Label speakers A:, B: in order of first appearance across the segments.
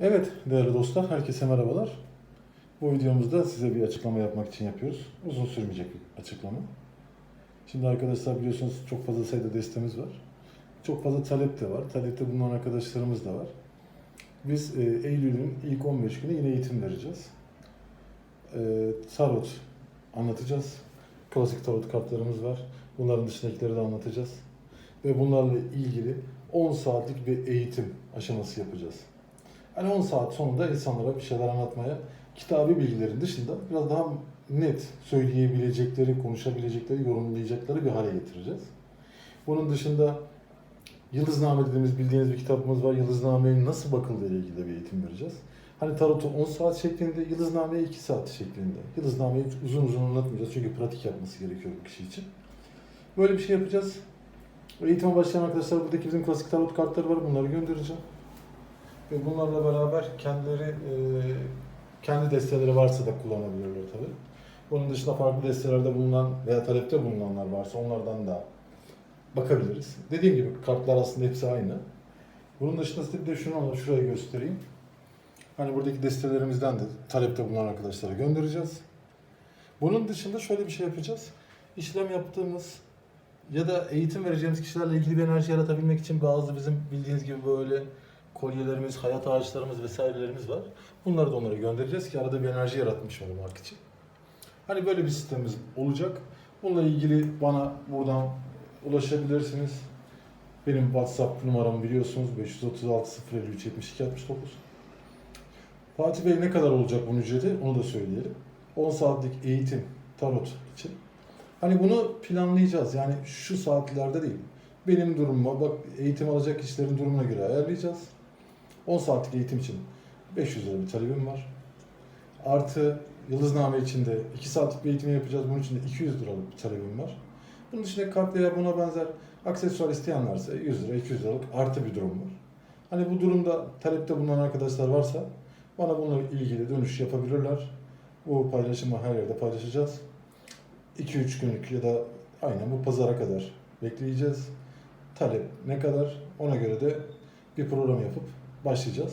A: Evet değerli dostlar, herkese merhabalar. Bu videomuzda size bir açıklama yapmak için yapıyoruz. Uzun sürmeyecek bir açıklama. Şimdi arkadaşlar biliyorsunuz çok fazla sayıda destemiz var. Çok fazla talep de var. Talepte bulunan arkadaşlarımız da var. Biz e, Eylül'ün ilk 15 günü yine eğitim vereceğiz. E, tarot anlatacağız. Klasik tarot kartlarımız var. Bunların dışındakileri de anlatacağız. Ve bunlarla ilgili 10 saatlik bir eğitim aşaması yapacağız. Hani 10 saat sonunda insanlara bir şeyler anlatmaya, kitabi bilgilerin dışında biraz daha net söyleyebilecekleri, konuşabilecekleri, yorumlayacakları bir hale getireceğiz. Bunun dışında Yıldızname dediğimiz bildiğiniz bir kitabımız var. Yıldızname'ye nasıl bakıldığı ile ilgili bir eğitim vereceğiz. Hani tarotu 10 saat şeklinde, Yıldızname'yi 2 saat şeklinde. Yıldızname'yi uzun uzun anlatmayacağız çünkü pratik yapması gerekiyor bu kişi için. Böyle bir şey yapacağız. Eğitime başlayan arkadaşlar buradaki bizim klasik tarot kartları var. Bunları göndereceğim. Ve bunlarla beraber kendileri e, kendi desteleri varsa da kullanabilirler tabii. Bunun dışında farklı destelerde bulunan veya talepte bulunanlar varsa onlardan da bakabiliriz. Dediğim gibi kartlar aslında hepsi aynı. Bunun dışında size bir de şunu şuraya göstereyim. Hani buradaki destelerimizden de talepte bulunan arkadaşlara göndereceğiz. Bunun dışında şöyle bir şey yapacağız. İşlem yaptığımız ya da eğitim vereceğimiz kişilerle ilgili bir enerji yaratabilmek için bazı bizim bildiğiniz gibi böyle kolyelerimiz, hayat ağaçlarımız vesairelerimiz var. Bunları da onlara göndereceğiz ki arada bir enerji yaratmış olmak için. Hani böyle bir sistemimiz olacak. Bununla ilgili bana buradan ulaşabilirsiniz. Benim WhatsApp numaramı biliyorsunuz 536 053 72 69. Fatih Bey ne kadar olacak bunun ücreti onu da söyleyelim. 10 saatlik eğitim tarot için. Hani bunu planlayacağız. Yani şu saatlerde değil. Benim durumuma bak eğitim alacak kişilerin durumuna göre ayarlayacağız. 10 saatlik eğitim için 500 lira bir talebim var. Artı yıldızname için de 2 saatlik bir eğitim yapacağız. Bunun için de 200 liralık bir talebim var. Bunun dışında kart veya buna benzer aksesuar isteyenlerse 100 lira, 200 liralık artı bir durum var. Hani bu durumda talepte bulunan arkadaşlar varsa bana bununla ilgili dönüş yapabilirler. Bu paylaşımı her yerde paylaşacağız. 2-3 günlük ya da aynen bu pazara kadar bekleyeceğiz. Talep ne kadar ona göre de bir program yapıp başlayacağız.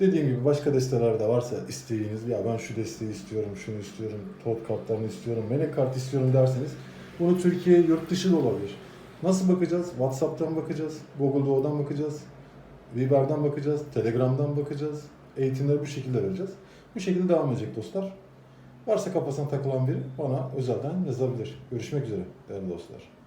A: Dediğim gibi başka desteler de varsa isteğiniz ya ben şu desteği istiyorum, şunu istiyorum, tot kartlarını istiyorum, melek kart istiyorum derseniz bunu Türkiye yurt dışı da olabilir. Nasıl bakacağız? WhatsApp'tan bakacağız, Google Doğu'dan bakacağız, Viber'den bakacağız, Telegram'dan bakacağız. Eğitimleri bu şekilde vereceğiz. Bu şekilde devam edecek dostlar. Varsa kafasına takılan biri bana özelden yazabilir. Görüşmek üzere değerli dostlar.